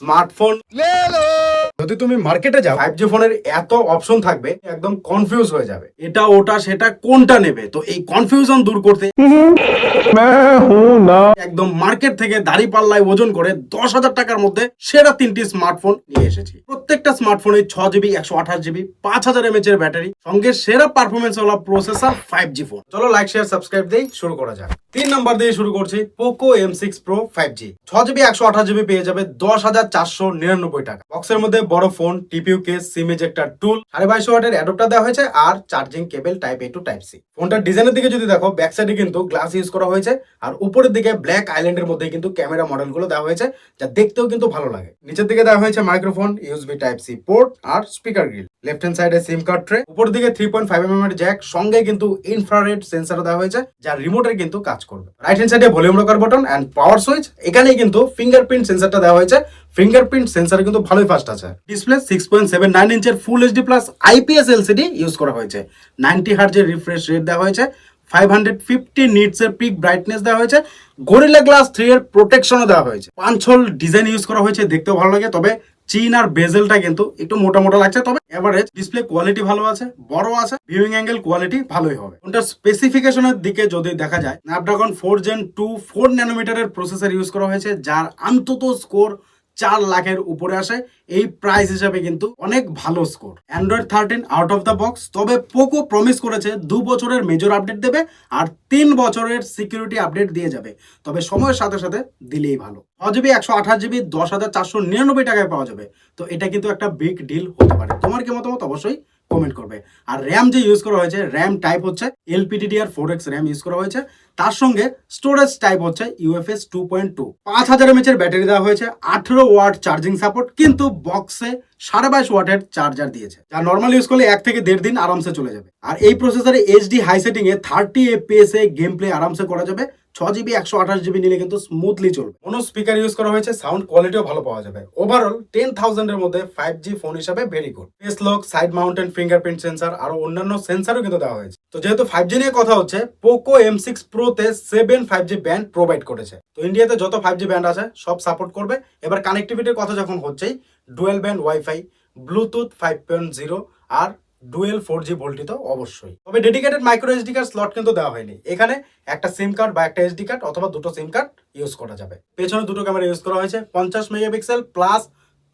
Smartphone যদি তুমি মার্কেটে যাও ফাইভ জি ফোনের এত অপশন থাকবে একদম কনফিউজ হয়ে যাবে। এটা ওটা সেটা কোনটা নেবে? তো এই কনফিউশন দূর করতে একদম মার্কেট থেকে দাড়ি পাল্লায় ওজন করে দশ হাজার টাকার মধ্যে সেরা তিনটি স্মার্টফোন নিয়ে এসেছি। প্রত্যেকটা স্মার্টফোনে ছ জিবি একশো আঠাশ জিবি পাঁচ হাজার এমএচ এর ব্যাটারি সঙ্গে সেরা পারফরমেন্স ওয়ালা প্রসেসর ফাইভ জি ফোন চলো লাইক শেয়ার সাবস্ক্রাইব দিয়ে শুরু করা যাক। তিন নাম্বার দিয়ে শুরু করছি Poco M six pro five G ছ জিবি একশো আঠাশ জিবি পেয়ে যাবে দশ হাজার চারশো নিরানব্বই টাকা। বক্সের মধ্যে বড় phone, TPU case, SIM ejector tool. সাড়ে বাইশশো ওয়াটের অ্যাডপ্টার দেওয়া হয়েছে আর charging cable type A to type C. ফোনটার ডিজাইনের দিকে যদি দেখো ব্যাক সাইডে কিন্তু গ্লাস ইউজ করা হয়েছে আর উপরের দিকে ব্ল্যাক আইল্যান্ডের মধ্যে কিন্তু ক্যামেরা মডেলগুলো দেওয়া হয়েছে, যা দেখতেও কিন্তু ভালো লাগে। নিচের দিকে দেওয়া হয়েছে microphone USB type C port আর স্পিকার গ্রিল লেফট হ্যান্ড সাইডে সিম কার্ড ট্রে উপর দিকে থ্রি পয়েন্ট ফাইভ এম এর জ্যাক সঙ্গে কিন্তু ইনফ্রারেড সেন্সার দেওয়া হয়েছে, যা রিমোটের কিন্তু কাজ করবে। রাইট হ্যান্ড সাইডে volume rocker button and power switch এখানেই কিন্তু ফিঙ্গারপ্রিন্ট সেন্সারটা দেওয়া হয়েছে। ফিঙ্গারপ্রিন্ট সেন্সার কিন্তু ভালোই ফাস্ট আছে। Display six point seven nine ইঞ্চের full HD plus IPS LCD use করা হয়েছে। নাইনটি হার্জের রিফ্রেশ রেট দেওয়া হয়েছে। ফাইভ হান্ড্রেড ফিফটি নিটস এর পিক ব্রাইটনেস দেওয়া হয়েছে। গরিলা গ্লাস থ্রি এর প্রোটেকশনও দেওয়া হয়েছে। পাঁচল ডিজাইন ইউজ করা হয়েছে দেখতেও ভালো লাগে, তবে চিন আর বেজেলটা কিন্তু একটু মোটা মোটা লাগছে, তবে এভারেজ ডিসপ্লে কোয়ালিটি ভালো আছে বড় আছে ভিউইং অ্যাঙ্গেল কোয়ালিটি ভালোই হবে। ওটার স্পেসিফিকেশনের দিকে যদি দেখা যায় Snapdragon four gen two four ন্যানোমিটারের processor use করা হয়েছে, যার অন্তত স্কোর চার লাখের উপরে আসে। এই প্রাইস হিসাবে কিন্তু অনেক ভালো score Android thirteen out of the box তবে পোকো প্রমিস করেছে, দু বছরের মেজর আপডেট দেবে আর তিন বছরের সিকিউরিটি আপডেট দিয়ে যাবে। তবে সময়ের সাথে সাথে দিলেই ভালো। ছ জিবি একশো আঠাশ জিবি দশ হাজার চারশো নিরানব্বই টাকায় পাওয়া যাবে। তো এটা কিন্তু একটা বিগ ডিল হতে পারে। তোমার কি মতামত? অবশ্যই কমেন্ট করবে। আর র্যাম যে ইউজ করা হয়েছে র্যাম টাইপ হচ্ছে LPDDR four X RAM use করা হয়েছে। তার সঙ্গে স্টোরেজ টাইপ হচ্ছে ইউএফএস টু পয়েন্ট টু পাঁচ হাজার এমএচ এর ব্যাটারি দেওয়া হয়েছে, আঠেরো ওয়াট চার্জিং সাপোর্ট কিন্তু বক্সে সাড়ে বাইশ ওয়াটের চার্জার দিয়েছে। যা নর্মাল ইউজ করলে এক থেকে দেড় দিন আরামসে চলে যাবে। আর এই প্রসেসরে এইচডি হাই সেটিং এ থার্টি এফপিএস এ গেম প্লে আরামসে করা যাবে। ছ জিবি একশো আঠাশ জিবি নিলে কিন্তু স্মুথলি চলবে। কোনো স্পিকার ইউজ করা হয়েছে সাউন্ড কোয়ালিটিও ভালো পাওয়া যাবে। ওভারঅল টেন থাউজেন্ডের মধ্যে ফাইভ জি ফোন হিসাবে very good face side mounted fingerprint sensor আরও অন্যান্য সেন্সারও কিন্তু দেওয়া হয়েছে। তো যেহেতু ফাইভ জি নিয়ে কথা হচ্ছে Poco M six প্রোতে seven five G band provide করেছে। তো ইন্ডিয়াতে যত ফাইভ জি ব্যান্ড আছে, সব সাপোর্ট করবে। এবার কানেক্টিভিটির কথা যখন হচ্ছেই dual band WiFi Bluetooth five point zero আর ডুয়েল ফোর জি ভোল্টি তো অবশ্যই। তবে dedicated micro SD card slot কিন্তু দেওয়া হয়নি। এখানে একটা সিম কার্ড বা একটা এসডি কার্ড অথবা দুটো সিম কার্ড ইউজ করা যাবে। পেছনে দুটো ক্যামেরা ইউজ করা হয়েছে, পঞ্চাশ মেগাপিক্সেল প্লাস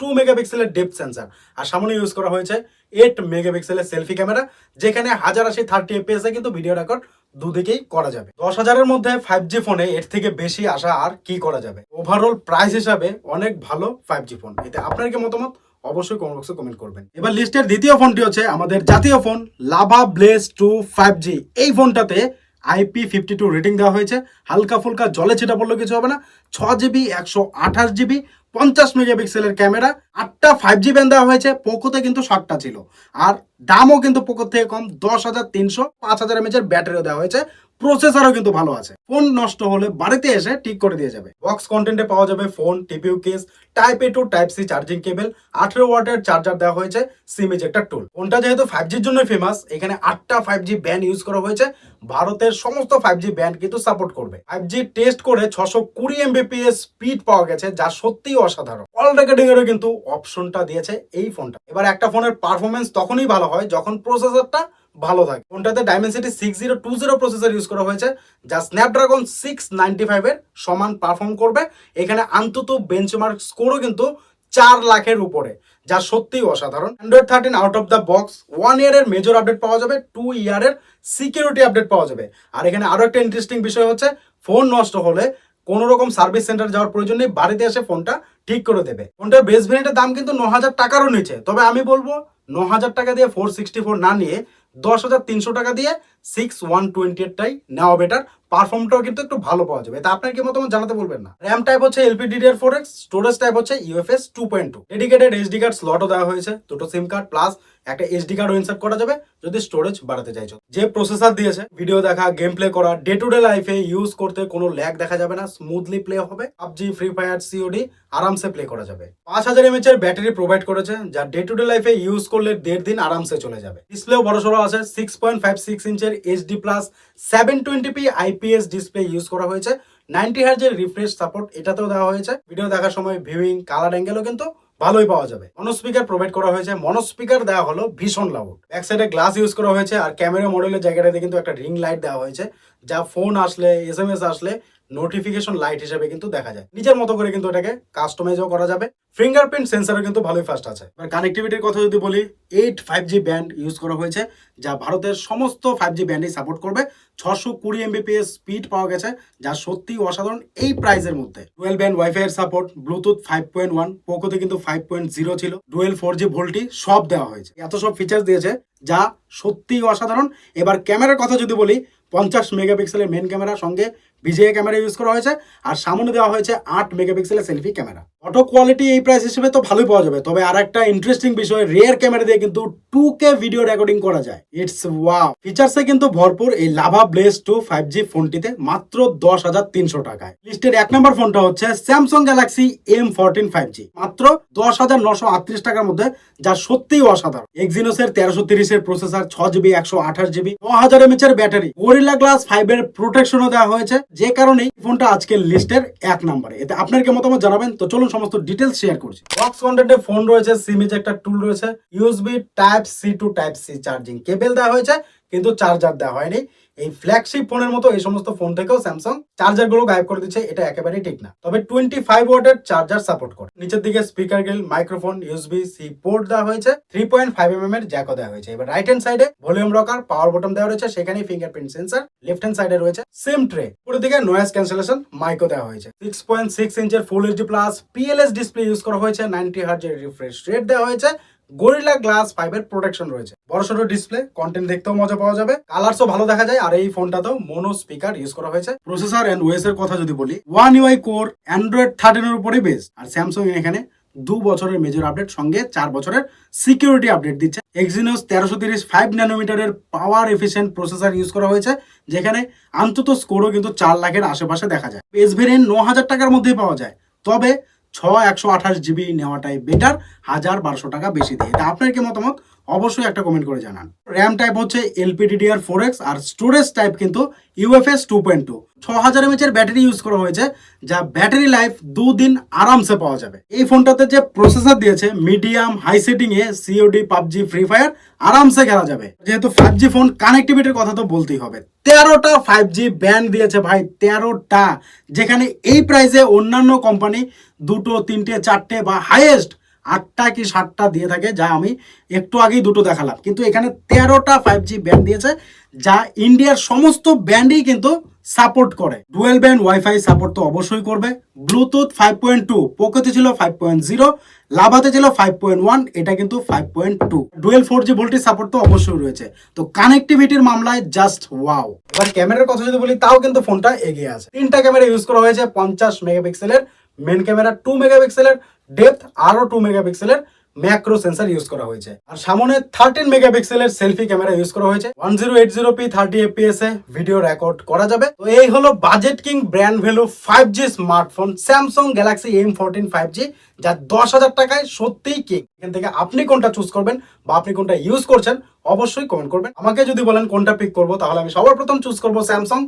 টু মেগাপিক্সেলের ডেপ সেন্সার আর সামনে ইউজ করা হয়েছে এইট মেগাপিক্সেলের সেলফি ক্যামেরা যেখানে হাজার আশি থার্টি এফপিএস কিন্তু ভিডিও রেকর্ড দুদিকেই করা যাবে। দশ হাজারের মধ্যে ফাইভ জি ফোনে এর থেকে বেশি আসা আর কি করা যাবে? ওভারঅল প্রাইস হিসাবে অনেক ভালো ফাইভ জি ফোন এতে আপনার কি মতামত? অবশ্যই কমেন্ট বক্সে কমেন্ট করবেন। এবার লিস্টের দ্বিতীয় ফোনটি হচ্ছে আমাদের জাতীয় phone Lava Blaze two five G এই ফোনটাতে আইপি ফিফটি টু রেটিং দেওয়া হয়েছে। হালকা ফুলকা জলে ছিটা পড়লে কিছু হবে না। ছ জিবি একশো আঠাশ জিবি পঞ্চাশ মেগাপিক্সেলের ক্যামেরা, আটটা ফাইভ জি ব্যান্ড দেওয়া হয়েছে। পোকোতে কিন্তু ষাটটা ছিল। আর দামও কিন্তু পোকোর থেকে কম, দশ হাজার তিনশো, পাঁচ হাজার এমএচের ব্যাটারিও দেওয়া হয়েছে। প্রসেসরও কিন্তু ভালো আছে। ফোন নষ্ট হলে বাড়িতে এসে ঠিক করে দিয়ে যাবে। বক্স কন্টেন্টে পাওয়া যাবে phone TPU case type A to type C charging cable আঠেরো ওয়াটের চার্জার দেওয়া হয়েছে সিম একটা টুল ফোনটা যেহেতু ফাইভ জির জন্য ফেমাস এখানে আটটা ফাইভ জি ব্যান্ড ইউজ করা হয়েছে। ভারতের সমস্ত ফাইভ জি ব্যান্ড কিন্তু সাপোর্ট করবে। ফাইভ জি টেস্ট করে ছশো কুড়ি এমবিপিএস স্পিড পাওয়া গেছে, যা সত্যিই অসাধারণ। অল রেকর্ডিং এরও কিন্তু অপশনটা দিয়েছে এই ফোনটা এবার একটা ফোনের পারফরমেন্স তখনই ভালো হয় যখন প্রসেসরটা ভালো থাকে। ফোনটাতে Dimensity six zero two zero processor use করা হয়েছে, যা স্ন্যাপড্রাগন সিক্স নাইনটি ফাইভের সমান পারফর্ম করবে। এখানে অন্তত বেঞ্চমার্ক স্কোরও কিন্তু চার লাখের উপরে, যা সত্যিই অসাধারণ। Android thirteen out of the box one ইয়ারের মেজর আপডেট পাওয়া যাবে টু ইয়ারের সিকিউরিটি আপডেট পাওয়া যাবে। আর এখানে আরও একটা ইন্টারেস্টিং বিষয় হচ্ছে, ফোন নষ্ট হলে কোনো রকম সার্ভিস সেন্টার যাওয়ার প্রয়োজন নেই, বাড়িতে এসে ফোনটা ঠিক করে দেবে। ফোনটার বেস ভেরিয়েন্টের দাম কিন্তু ন হাজার টাকারও নিচে। তবে আমি বলব ন হাজার টাকা দিয়ে ফোর সিক্সটি ফোর না নিয়ে দশ হাজার তিনশো টাকা দিয়ে সিক্স ওয়ান টোয়েন্টি এইটটাই নেওয়া বেটার পারফর্মটাও কিন্তু একটু ভালো পাওয়া যাবে। এটা আপনার কি মতামত জানাতে বলবেন না। র্যাম টাইপ হচ্ছে LPDDR four X storage type হচ্ছে UFS two point two dedicated HD card স্লটও দেওয়া হয়েছে, দুটো সিম কার্ড প্লাস একটা এইচডি কার্ডও ইনসার্ট করা যাবে, যদি স্টোরেজ বাড়াতে চাইছো। যে প্রসেসর দিয়েছে ভিডিও দেখা গেম প্লে করা ডে টু ডে লাইফে ইউজ করতে কোনো ল্যাগ দেখা যাবে না স্মুথলি প্লে হবে। পাবজি ফ্রি ফায়ার সিওডি আরামসে প্লে করা যাবে। পাঁচ হাজার এমএচ এর ব্যাটারি প্রোভাইড করেছে, যা ডে টু ডে লাইফে ইউজ করলে দেড় দিন আরামসে চলে যাবে। ডিসপ্লেও বড় সড়ো আছে six point five six ইঞ্চের HD plus seven twenty P IPS display use করা হয়েছে। নাইনটি হার্জের রিফ্রেশ সাপোর্ট এটাতেও দেওয়া হয়েছে। ভিডিও দেখার সময় ভিউইং কালার অ্যাঙ্গেলও কিন্তু ভালোই পাওয়া যাবে। মনোস্পিকার প্রোভাইড করা হয়েছে। মনোস্পিকার দেওয়া হলো ভীষণ লাউড ব্যাক সাইডে গ্লাস ইউজ করা হয়েছে। আর ক্যামেরা মডেলের জায়গাটাতে কিন্তু একটা রিং লাইট দেওয়া হয়েছে। যা ফোন আসলে এস এম এস আসলে নোটিফিকেশন লাইট হিসেবে কিন্তু দেখা যায়। নিজের মতো করে কিন্তু এটাকে কাস্টমাইজও করা যাবে। ফিঙ্গারপ্রিন্ট সেন্সারও কিন্তু ভালোই ফাস্ট আছে। আর কানেক্টিভিটির কথা যদি বলি eight five G band use করা হয়েছে, যা ভারতের সমস্ত ফাইভ জি ব্যান্ডই সাপোর্ট করবে। ছশো কুড়ি এমবিপিএস স্পিড পাওয়া গেছে, যা সত্যি অসাধারণ এই প্রাইজের মধ্যে। ডুয়েল ব্যান্ড ওয়াইফাই এর support Bluetooth five point one পোকোতে কিন্তু ফাইভ পয়েন্ট জিরো ছিল। ডুয়েল ফোর জি ভোল্টি সব দেওয়া হয়েছে। এত সব ফিচার্স দিয়েছে, যা সত্যি অসাধারণ। এবার ক্যামেরার কথা যদি বলি, পঞ্চাশ মেগাপিক্সেলের মেন ক্যামেরা সঙ্গে ভিজিএ ক্যামেরা ইউজ করা হয়েছে আর সামনে দেওয়া হয়েছে আট মেগাপিক্সেলের সেলফি ক্যামেরা। অটো কোয়ালিটি এই প্রাইস হিসেবে তো ভালোই পাওয়া যাবে। তবে আর একটা ইন্টারেস্টিং বিষয় রিয়ার ক্যামেরা দিয়ে কিন্তু টু কে ভিডিও রেকর্ডিং করা যায়। ইটস ওয়াও ফিচার্সে কিন্তু ভরপুর এই Lava Blaze two five G ফোনটিতে মাত্র দশ হাজার তিনশো টাকায়। লিস্টের এক নম্বর ফোনটা হচ্ছে Samsung Galaxy M fourteen five G মাত্র দশ হাজার নশো আটত্রিশ টাকার মধ্যে, যা সত্যিই অসাধারণ। এক্সিনোসের তেরোশো তিরিশের প্রসেসর ছ জিবি একশো আঠাশ জিবি ন হাজার এমএচ এর ব্যাটারি গরিলা গ্লাস ফাইভ এর প্রোটেকশনও দেওয়া হয়েছে। যে কারণে ফোনটা আজকের লিস্টের এক নম্বরে এতে আপনার কি মতামত জানাবেন? তো চলুন সমস্ত ডিটেলস শেয়ার করছি। বক্স কন্টেন্টে ফোন রয়েছে সিমেজ একটা টুল রয়েছে USB type C to type C charging cable দেওয়া হয়েছে। কিন্তু চার্জার দেওয়া হয়নি। এই ফ্ল্যাগশিপ ফোনের মতো এই সমস্ত ফোন থেকেও স্যামসাং চার্জারগুলো গায়েব করে দিচ্ছে, এটা একেবারেই ঠিক না। তবে টোয়েন্টি ফাইভ ওয়াটের চার্জার সাপোর্ট করে। নিচের দিকে speaker grille microphone USB C port দেওয়া হয়েছে। থ্রি পয়েন্ট ফাইভ এম এর জ্যাকও দেওয়া হয়েছে। এবার রাইট হ্যান্ড সাইডে ভলিউম রকার পাওয়ার বটন দেওয়া রয়েছে। সেখানে ফিঙ্গারপ্রিন্ট সেন্সার লেফট হ্যান্ড সাইডে রয়েছে। সেম ট্রে পুরো দিকে নয়েজ ক্যান্সেলেশন মাইকও দেওয়া হয়েছে। Six point six ইঞ্চের full HD plus PLS display use করা হয়েছে। নাইনটি হার্জের রিফ্রেশ রেট দেওয়া হয়েছে। গরিলা গ্লাস ফাইভের প্রোটেকশন রয়েছে। বড় বড়সড় ডিসপ্লে কন্টেন্ট দেখতেও মজা পাওয়া যাবে। কালারসও ভালো দেখা যায়, আর এই ফোনটাতেও মোনো স্পিকার ইউজ করা হয়েছে। প্রসেসর এন্ড ওয়েস এর কথা যদি বলি ওয়ান ইউআই কোর অ্যান্ড্রয়েড থার্টিনের উপরে বেস আর স্যামসাং এখানে দু বছরের মেজর আপডেট সঙ্গে চার বছরের সিকিউরিটি আপডেট দিচ্ছে। এক্সিনোস তেরোশো তিরিশ ফাইভ ন্যানোমিটারের পাওয়ার এফিসিয়েন্ট প্রসেসর ইউজ করা হয়েছে, যেখানে অন্তত স্কোরও কিন্তু চার লাখের আশেপাশে দেখা যায়। পেস ভেরিয়েন্ট ন হাজার টাকার মধ্যেই পাওয়া যায়। তবে ছ একশো আঠাশ জিবি নেওয়াটাই বেটার হাজার বারোশো টাকা বেশি দিয়ে। তা আপনার কি মতামত? অবশ্যই একটা কমেন্ট করে জানান। র্যাম টাইপ হচ্ছে এলপিডিডিআর ফোর এক্স আর স্টোরেজ টাইপ কিন্তু ইউএফএস টু পয়েন্ট টু ছ হাজার এমএচ এর ব্যাটারি ইউজ করা হয়েছে, যা ব্যাটারি লাইফ দুদিন আরামসে পাওয়া যাবে। এই ফোনটাতে যে প্রসেসর দিয়েছে মিডিয়াম হাই সেটিং এ সিওডি পাবজি ফ্রি ফায়ার আরামসে খেলা যাবে। যেহেতু ফাইভ জি ফোন কানেক্টিভিটির কথা তো বলতেই হবে। তেরোটা ফাইভ জি ব্যান্ড দিয়েছে ভাই, তেরোটা। যেখানে এই প্রাইসে অন্যান্য কোম্পানি দুটো, তিনটে, চারটে বা হাইয়েস্ট আটটা কি সাতটা দিয়ে থাকে, যা আমি একটু আগেই দুটো দেখালাম। কিন্তু এখানে তেরোটা ফাইভ জি ব্যান্ড দিয়েছে, যা ইন্ডিয়ার সমস্ত ব্যান্ডই কিন্তু সাপোর্ট করে। ডুয়েল ব্যান্ড ওয়াইফাই সাপোর্ট তো অবশ্যই করবে। ব্লুটুথ ফাইভ পয়েন্ট টু পোকোতে ছিল ফাইভ পয়েন্ট জিরো লাভাতে ছিল ফাইভ পয়েন্ট ওয়ান এটা কিন্তু five point two dual four G voltage support তো অবশ্যই রয়েছে। তো কানেক্টিভিটির মামলায় জাস্ট ওয়াও এবার ক্যামেরার কথা যদি বলি, তাও কিন্তু ফোনটা এগিয়ে আছে। তিনটা ক্যামেরা ইউজ করা হয়েছে, পঞ্চাশ মেগাপিক্সেলের মেন ক্যামেরা টু মেগাপিক্সেলের ডেপথ আরও টু মেগাপিক্সেলের ম্যাক্রো সেন্সার ইউজ করা হয়েছে। আর সামনে থার্টিন মেগাপিক্সেলের সেলফি ক্যামেরা ইউজ করা হয়েছে। One zero eight zero P thirty FPS এ ভিডিও রেকর্ড করা যাবে। তো এই হলো budget king brand value five G smartphone Samsung Galaxy M fourteen five G যা দশ হাজার টাকায় সত্যিই কেক। এখান থেকে আপনি কোনটা চুজ করবেন বা আপনি কোনটা ইউজ করছেন, অবশ্যই কমেন্ট করবেন। আমাকে যদি বলেন কোনটা পিক করব, তাহলে আমি সবার প্রথম চুজ করব স্যামসাং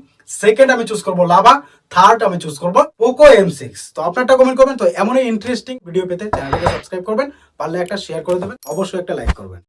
সেকেন্ড আমি চুজ করব লাভা থার্ড আমি চুজ করব পোকো এম সিক্স তো আপনারটা কমেন্ট করবেন, তো এমনই ইন্টারেস্টিং ভিডিও পেতে চ্যানেলটাকে সাবস্ক্রাইব করবেন, পারলে একটা শেয়ার করে দেবেন, অবশ্যই একটা লাইক করবেন।